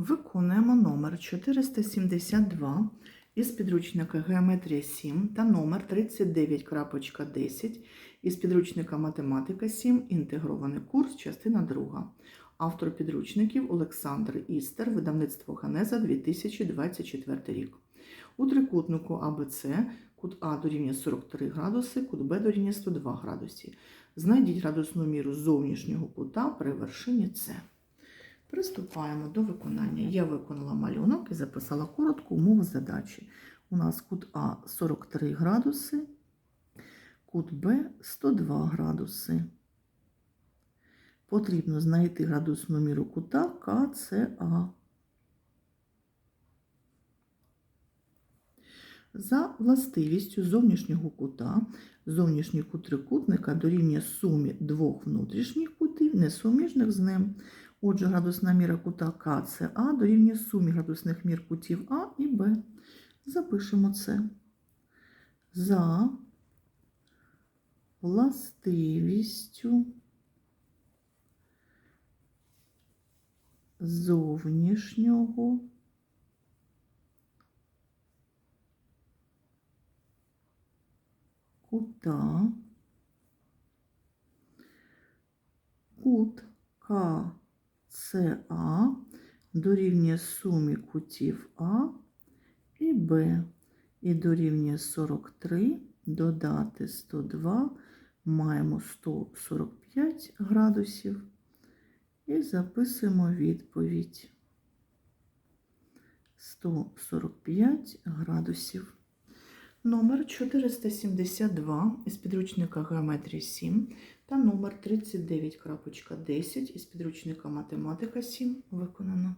Виконуємо номер 472 із підручника Геометрія 7 та номер 39.10 із підручника Математика 7. Інтегрований курс, частина 2. Автор підручників Олександр Істер, видавництво Ганеза 2024 рік. У трикутнику АБЦ кут А дорівнює 43 градуси, кут Б дорівнює 102 градуси. Знайдіть градусну міру зовнішнього кута при вершині С. Приступаємо до виконання. Я виконала малюнок і записала коротку умову задачі. У нас кут А 43 градуси, кут Б 102 градуси. Потрібно знайти градусну міру кута КЦА. За властивістю зовнішнього кута, зовнішній кут трикутника дорівнює сумі двох внутрішніх кутів, несуміжних з ним. Отже, градусна міра кута КЦА дорівнює сумі градусних мір кутів А і Б. Запишемо це. За властивістю зовнішнього кута кут КЦА дорівнює сумі кутів А і Б. І дорівнює 43 додати 102 маємо 145 градусів. І записуємо відповідь. 145 градусів. Номер 472 із підручника Геометрії 7 та номер 39.10 із підручника Математика 7 виконано.